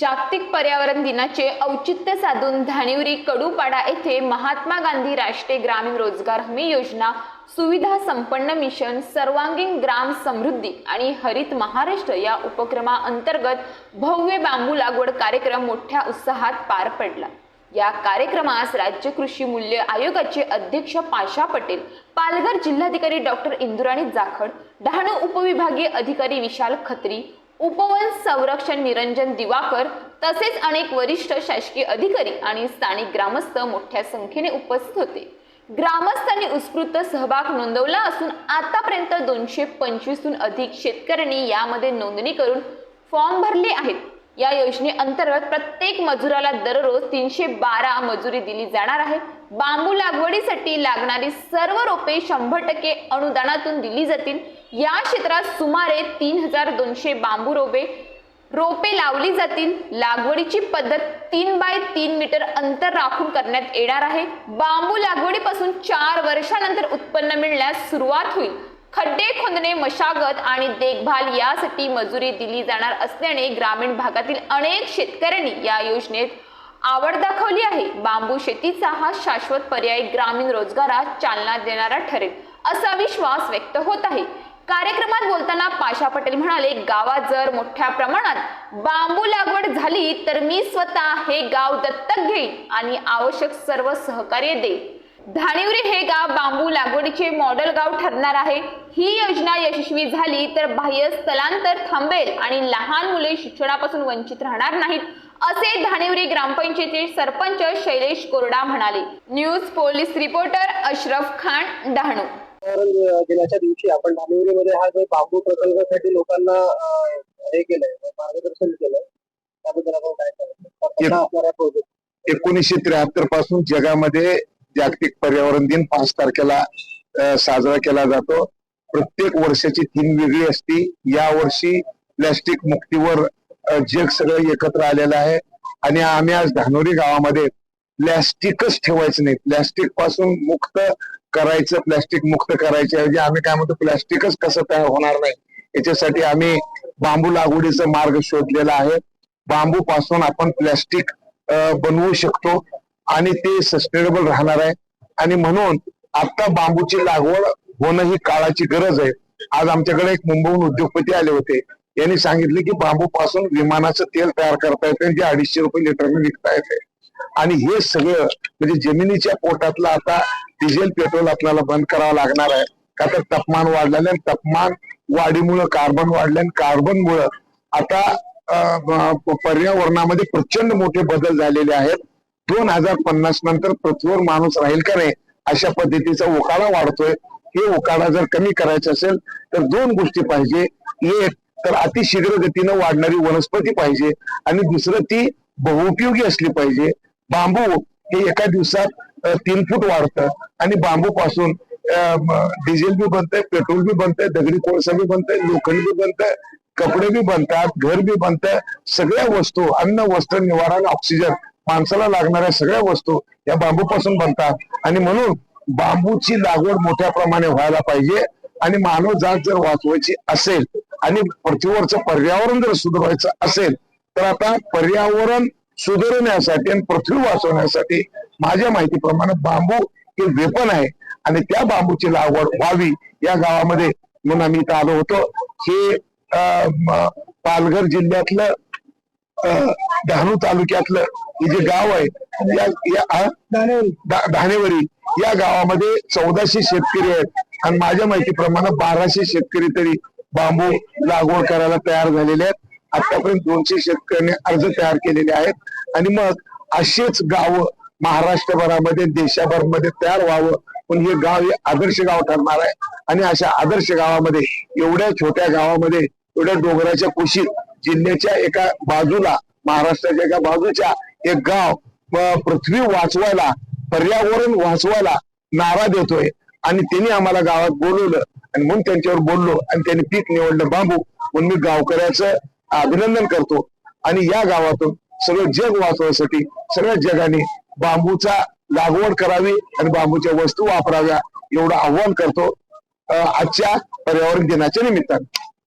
जागतिक पर्यावरण दिनाचे औचित्य साधून धानिवरी कडूपाडा येथे महात्मा गांधी राष्ट्रीय ग्रामीण रोजगार हमी योजना सुविधा संपन्न मिशन सर्वांगीण ग्राम समृद्धी आणि हरित महाराष्ट्र या उपक्रमाअंतर्गत भव्य बांबू लागवड कार्यक्रम मोठ्या उत्साहात पार पडला. या कार्यक्रमास राज्य कृषी मूल्य आयोगाचे अध्यक्ष पाशा पटेल पालघर जिल्हाधिकारी डॉक्टर इंदुराणी जाखड डहाणू उपविभागीय अधिकारी विशाल खत्री उपवन संरक्षण निरंजन दिवाकर तसेच अनेक वरिष्ठ शासकीय अधिकारी आणि स्थानिक ग्रामस्थ मोठ्या संख्येने उपस्थित होते. ग्रामस्थांनी उत्स्फूर्त सहभाग नोंदवला असून आतापर्यंत दोनशे पंचवीसहून अधिक शेतकऱ्यांनी यामध्ये नोंदणी करून फॉर्म भरले आहेत. या योजनेअंतर्गत प्रत्येक मजुराला दररोज तीनशे बारा मजुरी दिली जाणार आहे. बांबू लागवडीसाठी लागणारी सर्व रोपे शंभर टक्के अनुदानातून दिली जातील. या क्षेत्रात सुमारे तीन हजार दोनशे बांबू रोपे रोपे लावली जातील. लागवडीची पद्धत तीन बाय तीन मीटर अंतर राखून करण्यात येणार आहे. बांबू लागवडीपासून चार वर्षानंतर उत्पन्न मिळण्यास सुरुवात होईल. खड्डे खोदणे मशागत आणि देखभाल यासाठी मजुरी दिली जाणार असल्याने ग्रामीण भागातील अनेक शेतकऱ्यांनी या योजनेत आवड दाखवली आहे. बांबू शेतीचा हा शाश्वत पर्याय ग्रामीण रोजगारात चालना देणारा ठरेल असा विश्वास व्यक्त होत आहे. कार्यक्रमात बोलताना पाशा पटेल म्हणाले गावात जर मोठ्या प्रमाणात बांबू लागवड झाली तर मी स्वतः हे गाव दत्तक घेईन आणि आवश्यक सर्व सहकार्य देईन. धाणिवरी हे गाव बांबू लागवडीचे मॉडेल गाव ठरणार आहे. ही योजना यशस्वी झाली तर बाह्य स्थलांतर थांबेल आणि लहान मुले शिक्षणापासून वंचित राहणार नाहीत. असे धाणिवरी ग्रामपंचायतीचे सरपंच शैलेश कोरडा म्हणाले. News police reporter Ashraf Khan Dahanu. दिनाच्या दिवशी आपण धामिवलीमध्ये हा जो बांबू प्रकल्पासाठी लोकांना हे केलंय मार्गदर्शन केलंय त्याबद्दल आपण काय प्रोजेक्ट एकोणीसशे त्र्याहत्तरपासून जगामध्ये जागतिक पर्यावरण दिन पाच तारखेला साजरा केला जातो. प्रत्येक वर्षाची थीम वेगळी असती. या वर्षी प्लॅस्टिक मुक्तीवर जग सगळं एकत्र आलेलं आहे. आणि आम्ही आज धानोरी गावामध्ये प्लॅस्टिकच ठेवायचं नाही. प्लॅस्टिकपासून मुक्त करायचं प्लॅस्टिक मुक्त करायच्या ऐवजी आम्ही काय म्हणतो प्लॅस्टिकच कसं तयार होणार नाही. याच्यासाठी आम्ही बांबू लागवडीचा मार्ग शोधलेला आहे. बांबू पासून आपण प्लॅस्टिक बनवू शकतो आणि ते सस्टेनेबल राहणार आहे. आणि म्हणून आता बांबूची लागवड होणं ही काळाची गरज आहे. आज आमच्याकडे एक मुंबईहून उद्योगपती आले होते. यांनी सांगितले की बांबू पासून विमानाचं तेल तयार करता येते जे अडीचशे रुपये लिटरने विकता येते आणि हे सगळं म्हणजे जमिनीच्या पोटातलं आता डिझेल पेट्रोल आपल्याला बंद करावं लागणार आहे. का तर तापमान वाढल्याने तापमान वाढीमुळं कार्बन वाढल्याने कार्बनमुळं आता पर्यावरणामध्ये प्रचंड मोठे बदल झालेले आहेत. दोन हजार पन्नास नंतर पृथ्वीवर माणूस राहील का नाही अशा पद्धतीचा उकाडा वाढतोय. हे उकाडा जर कमी करायचा असेल तर दोन गोष्टी पाहिजे. एक तर अतिशीघ्र गतीनं वाढणारी वनस्पती पाहिजे आणि दुसरं ती बहुपयोगी असली पाहिजे. बांबू हे एका दिवसात तीन फूट वाढतं आणि बांबू पासून डिझेल बी बनतंय पेट्रोल बी बनतंय दगडी कोळसा बी बनतंय लोखंड बी बनतंय कपडे बी बनतात घर बी बनतंय. सगळ्या वस्तू अन्न वस्त्र निवारा ऑक्सिजन माणसाला लागणाऱ्या सगळ्या वस्तू या बांबूपासून बनतात. आणि म्हणून बांबूची लागवड मोठ्या प्रमाणे व्हायला पाहिजे आणि मानव जात जर वाचवायची असेल आणि पृथ्वीवरचं पर्यावरण जर सुधारायचं असेल तर आता पर्यावरण सुधारण्यासाठी आणि पृथ्वी वाचवण्यासाठी माझ्या माहितीप्रमाणे बांबू हे वेपन आहे. आणि त्या बांबूची लागवड व्हावी या गावामध्ये म्हणून आम्ही इथं आलो होतो. हे पालघर जिल्ह्यातलं डहाणू तालुक्यातलं हे जे गाव आहे या धाणेवरी या गावामध्ये चौदाशे शेतकरी आहेत. आणि माझ्या माहितीप्रमाणे बाराशे शेतकरी तरी बांबू लागवड करायला तयार झालेले आहेत. आतापर्यंत दोनशे शेतकऱ्यांनी अर्ज तयार केलेले आहेत. आणि मग असेच गाव महाराष्ट्रभरामध्ये देशाभरमध्ये तयार व्हावं. पण हे गाव हे आदर्श गाव ठरणार आहे. आणि अशा आदर्श गावामध्ये एवढ्या छोट्या गावामध्ये एवढ्या डोंगराच्या कुशीत जिल्ह्याच्या एका बाजूला महाराष्ट्राच्या एका बाजूच्या एक गाव पृथ्वी वाचवायला पर्यावरण वाचवायला नारा देतोय. आणि त्यांनी आम्हाला गावात बोलवलं. आणि म्हणून त्यांच्यावर बोललो आणि त्यांनी पीक निवडलं बांबू. म्हणून मी गावकऱ्याचं अभिनंदन करतो. आणि या गावातून सगळं जग वाचवण्यासाठी सगळ्या जगाने बांबूचा लागवड करावी आणि बांबूच्या वस्तू वापराव्या एवढं आव्हान करतो आजच्या पर्यावरण दिनाच्या निमित्ताने.